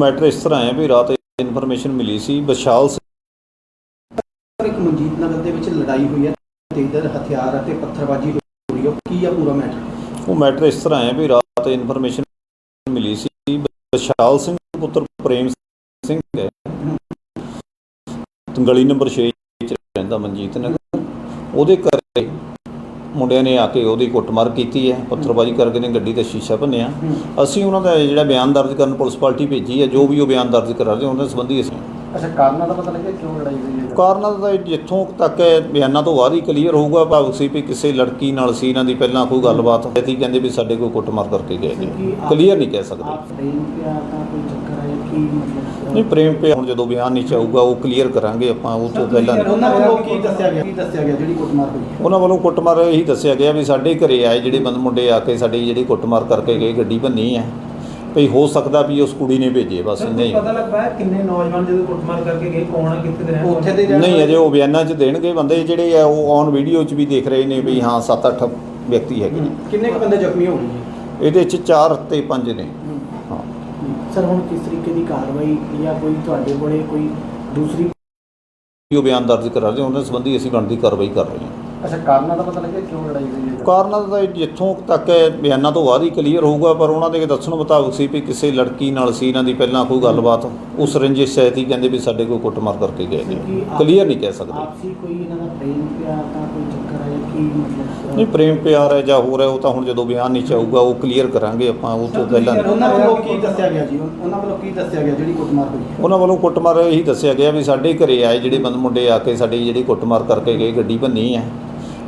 Matter ਇਸ ਤਰ੍ਹਾਂ ਹੈ ਵੀ ਰਾਤ ਇਨਫੋਰਮੇਸ਼ਨ ਮਿਲੀ ਸੀ ਵਿਸ਼ਾਲ ਇੱਕ ਮਨਜੀਤ ਨਗਰ ਦੇ ਵਿੱਚ ਲੜਾਈ ਹੋਈ ਹੈ ਤੇ ਇਧਰ ਹਥਿਆਰ ਅਤੇ ਪੱਥਰਬਾਜ਼ੀ ਹੋ ਰਹੀ ਹੈ ਕੀ ਆ ਪੂਰਾ ਮੈਟਰ ਉਹ ਮੈਟਰ ਇਸ ਤਰ੍ਹਾਂ ਹੈ ਵੀ ਰਾਤ ਇਨਫੋਰਮੇਸ਼ਨ ਮਿਲੀ ਸੀ ਵਿਸ਼ਾਲ ਸਿੰਘ ਪੁੱਤਰ ਪ੍ਰੇਮ ਸਿੰਘ ਹੈ। ਗਲੀ ਨੰਬਰ 6 ਚ ਰਹਿੰਦਾ ਮਨਜੀਤ ਨਗਰ। ਉਹਦੇ ਘਰੇ ਮੁੰਡਿਆਂ ਨੇ ਆ ਕੇ ਉਹਦੀ ਕੁੱਟਮਾਰ ਕੀਤੀ ਹੈ, ਪੱਥਰਬਾਜ਼ੀ ਕਰਕੇ ਨੇ, ਗੱਡੀ ਦਾ ਸ਼ੀਸ਼ਾ ਭੰਨਿਆ। ਅਸੀਂ ਉਹਨਾਂ ਦਾ ਜਿਹੜਾ ਬਿਆਨ ਦਰਜ ਕਰਨ ਪੁਲਿਸ ਪਾਰਟੀ ਭੇਜੀ ਹੈ, ਜੋ ਵੀ ਉਹ ਬਿਆਨ ਦਰਜ ਕਰਾ ਰਹੇ ਉਹਨਾਂ ਸੰਬੰਧੀ ਅਸੀਂ ਅੱਛਾ ਕਾਰਨਾਂ ਦਾ ਪਤਾ ਲੱਗਿਆ? ਕਿਉਂ ਲੜਾਈ ਹੋਈ ਹੈ ਕਾਰਨਾਂ ਦਾ ਜਿੱਥੋਂ ਤੱਕ ਹੈ ਬਿਆਨਾਂ ਤੋਂ ਬਾਅਦ ਹੀ ਕਲੀਅਰ ਹੋਊਗਾ ਭਾਵ ਸੀ ਵੀ ਕਿਸੇ ਲੜਕੀ ਨਾਲ ਸੀ ਇਹਨਾਂ ਦੀ ਪਹਿਲਾਂ ਕੋਈ ਗੱਲਬਾਤ ਹੋਈ ਕਹਿੰਦੇ ਵੀ ਸਾਡੇ ਕੋਲ ਕੁੱਟਮਾਰ ਕਰਕੇ ਗਏ ਨੇ। ਕਲੀਅਰ ਨਹੀਂ ਕਹਿ ਸਕਦੇ। ਆਪ ਪ੍ਰੇਮ ਪਿਆਰ ਦਾ ਕੋਈ ਚੱਕਰ ਹੈ ਕੀ ਮਤਲਬ ਨਹੀਂ ਪ੍ਰੇਮ ਪਿਆਰ ਹੁਣ ਜਦੋਂ ਬਿਆਨ ਨਹੀਂ ਚਾਹੂਗਾ ਉਹ ਕਲੀਅਰ ਕਰਾਂਗੇ ਆਪਾਂ ਉਹ ਤੋਂ ਪਹਿਲਾਂ ਨਹੀਂ। ਉਹਨਾਂ ਵੱਲੋਂ ਕੀ ਦੱਸਿਆ ਗਿਆ? ਕੀ ਦੱਸਿਆ ਗਿਆ ਜਿਹੜੀ ਕੁੱਟਮਾਰ ਹੋਈ? ਉਹਨਾਂ ਵੱਲੋਂ ਕੁੱਟਮਾਰ ਇਹੀ ਦੱਸਿਆ ਗਿਆ ਵੀ ਸਾਡੇ ਘਰੇ ਆਏ ਜਿਹੜੇ ਬੰਦ ਮੁੰਡੇ ਆ ਕੇ ਸਾਡੀ ਜਿਹੜੀ ਕੁੱਟਮਾਰ ਕਰਕੇ ਗਏ ਗੱਡੀ ਭੰਨੀ ਹੈ। ਭਈ ਹੋ ਸਕਦਾ ਵੀ ਉਸ ਕੁੜੀ ਨੇ ਭੇਜੇ ਬਸ ਇੰਨੇ ਹੀ ਪਤਾ ਲੱਗਾ ਕਿੰਨੇ ਨੌਜਵਾਨ ਜਦੋਂ ਕੁੱਟਮਾਰ ਕਰਕੇ ਗਏ ਕੌਣ ਆ ਕਿੱਥੇ ਦੇ ਰਹਿਣ ਉੱਥੇ ਦੇ ਨਹੀਂ ਅਜੇ ਉਹ ਬਿਆਨਾਂ 'ਚ ਦੇਣਗੇ ਬੰਦੇ ਜਿਹੜੇ ਆ ਉਹ ਔਨ ਵੀਡੀਓ 'ਚ ਵੀ ਦੇਖ ਰਹੇ ਨੇ ਵੀ ਹਾਂ 7-8 ਵਿਅਕਤੀ ਹੈਗੇ ਨੇ। ਕਿੰਨੇ ਕੁ ਬੰਦੇ ਜ਼ਖਮੀ ਹੋ ਗਏ ਇਹਦੇ 'ਚ 4 ਤੇ 5 ਨੇ। ਹਾਂ। ਸਰ ਹੁਣ ਕਿਸ ਤਰੀਕੇ ਦੀ ਕਾਰਵਾਈ ਜਾਂ ਕੋਈ ਤੁਹਾਡੇ ਕੋਲੇ ਕੋਈ ਦੂਸਰੀ ਉਹ ਬਿਆਨ ਦਰਜ ਕਰਾ ਰਹੇ ਉਹਨਾਂ ਸੰਬੰਧੀ ਅਸੀਂ ਬਣਦੀ ਕਾਰਵਾਈ ਕਰ ਰਹੇ ਹਾਂ। ਅੱਛਾ ਕਾਰਨਾਂ ਦਾ ਪਤਾ ਲੱਗਿਆ? ਕਿਉਂ ਲੜਾਈ ਹੋਈ ਹੈ? ਕਾਰਨਾਂ ਦਾ ਜਿੱਥੋਂ ਤੱਕ ਹੈ ਬਿਆਨਾਂ ਤੋਂ ਬਾਅਦ ਹੀ ਕਲੀਅਰ ਹੋਊਗਾ ਪਰ ਉਹਨਾਂ ਦੇ ਦੱਸਣ ਮੁਤਾਬਕ ਸੀ ਵੀ ਕਿਸੇ ਲੜਕੀ ਨਾਲ ਸੀ ਇਹਨਾਂ ਦੀ ਪਹਿਲਾਂ ਕੋਈ ਗੱਲਬਾਤ ਉਸ ਰੰਜਿਸ਼ ਸਹਿਤ ਹੀ ਕਹਿੰਦੇ ਵੀ ਸਾਡੇ ਕੋਲ ਕੁੱਟਮਾਰ ਕਰਕੇ ਗਏ ਨੇ। ਕਲੀਅਰ ਨਹੀਂ ਕਹਿ ਸਕਦੇ। ਆਪਸੀ ਕੋਈ ਇਹਨਾਂ ਦਾ ਪ੍ਰੇਮ ਪਿਆਰ ਦਾ ਕੋਈ ਚੱਕਰ ਹੈ ਕੀ ਮਤਲਬ ਨਹੀਂ ਪ੍ਰੇਮ ਪਿਆਰ ਹੈ ਜਾਂ ਹੋਰ ਹੈ ਉਹ ਤਾਂ ਹੁਣ ਜਦੋਂ ਬਿਆਨ ਨਹੀਂ ਚਾਹੂਗਾ ਉਹ ਕਲੀਅਰ ਕਰਾਂਗੇ ਆਪਾਂ ਉਹ ਤੋਂ ਪਹਿਲਾਂ ਨਹੀਂ। ਉਹਨਾਂ ਵੱਲੋਂ ਕੀ ਦੱਸਿਆ ਗਿਆ ਜੀ? ਉਹਨਾਂ ਵੱਲੋਂ ਕੀ ਦੱਸਿਆ ਗਿਆ ਜਿਹੜੀ ਕੁੱਟਮਾਰ ਹੋਈ? ਉਹਨਾਂ ਵੱਲੋਂ ਕੁੱਟਮਾਰ ਇਹੀ ਦੱਸਿਆ ਗਿਆ ਵੀ ਸਾਡੇ ਘਰੇ ਆਏ ਜਿਹੜੇ ਬੰਦ ਮੁੰਡੇ ਆ ਕੇ ਸਾਡੀ ਜਿਹੜੀ ਕੁੱਟਮਾਰ ਕਰਕੇ ਗਏ ਗੱਡੀ ਭੰਨੀ ਹੈ।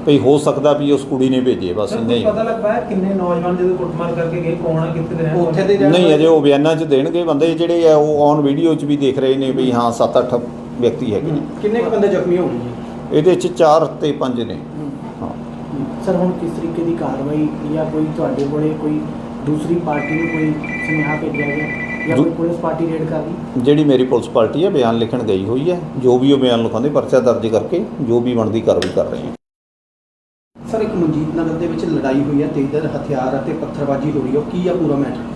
ਭਈ ਹੋ ਸਕਦਾ ਵੀ ਉਸ ਕੁੜੀ ਨੇ ਭੇਜੇ ਬਸ ਇੰਨੇ ਹੀ। ਪਤਾ ਲੱਗਾ ਹੈ ਕਿੰਨੇ ਨੌਜਵਾਨ ਜਦੋਂ ਕੁੱਟਮਾਰ ਕਰਕੇ ਗਏ ਕੌਣ ਆ ਕਿੱਥੇ ਦੇ ਰਹਿਣ ਉੱਥੇ ਦੇ ਨਹੀਂ ਅਜੇ ਉਹ ਬਿਆਨਾਂ 'ਚ ਦੇਣਗੇ ਬੰਦੇ ਜਿਹੜੇ ਆ ਉਹ ਔਨ ਵੀਡੀਓ 'ਚ ਵੀ ਦੇਖ ਰਹੇ ਨੇ ਵੀ ਹਾਂ 7-8 ਵਿਅਕਤੀ ਹੈਗੇ ਨੇ। ਕਿੰਨੇ ਕੁ ਬੰਦੇ ਜ਼ਖਮੀ ਹੋ ਗਏ ਇਹਦੇ 'ਚ 4 ਤੇ 5 ਨੇ। ਸਰ ਹੁਣ ਕਿਸ ਤਰੀਕੇ ਦੀ ਕਾਰਵਾਈ ਜਾਂ ਕੋਈ ਤੁਹਾਡੇ ਕੋਲੇ ਕੋਈ ਦੂਸਰੀ ਪਾਰਟੀ ਨੂੰ ਕੋਈ ਸੁਨੇਹਾ ਭੇਜਿਆ ਗਿਆ ਜਾਂ ਕੋਈ ਪੁਲਿਸ ਪਾਰਟੀ ਰੇਡ ਕਰ ਗਈ ਜਿਹੜੀ ਮੇਰੀ ਪੁਲਿਸ ਪਾਰਟੀ ਹੈ ਬਿਆਨ ਲਿਖਣ ਗਈ ਹੋਈ ਹੈ ਜੋ ਵੀ ਉਹ ਬਿਆਨ ਲਿਖਾਉਂਦੇ ਪਰਚਾ ਦਰਜ ਕਰਕੇ ਜੋ ਵੀ ਬਣਦੀ ਕਾਰਵਾਈ ਕਰ ਰਹੇ ਹਾਂ ਸਰ, ਇੱਕ ਮਨਜੀਤ ਨਗਰ ਦੇ ਵਿੱਚ ਲੜਾਈ ਹੋਈ ਹੈ ਤੇ ਇਧਰ ਹਥਿਆਰ ਅਤੇ ਪੱਥਰਬਾਜ਼ੀ ਹੋ ਰਹੀ ਹੈ। ਕੀ ਆ ਪੂਰਾ ਮੈਟਰ?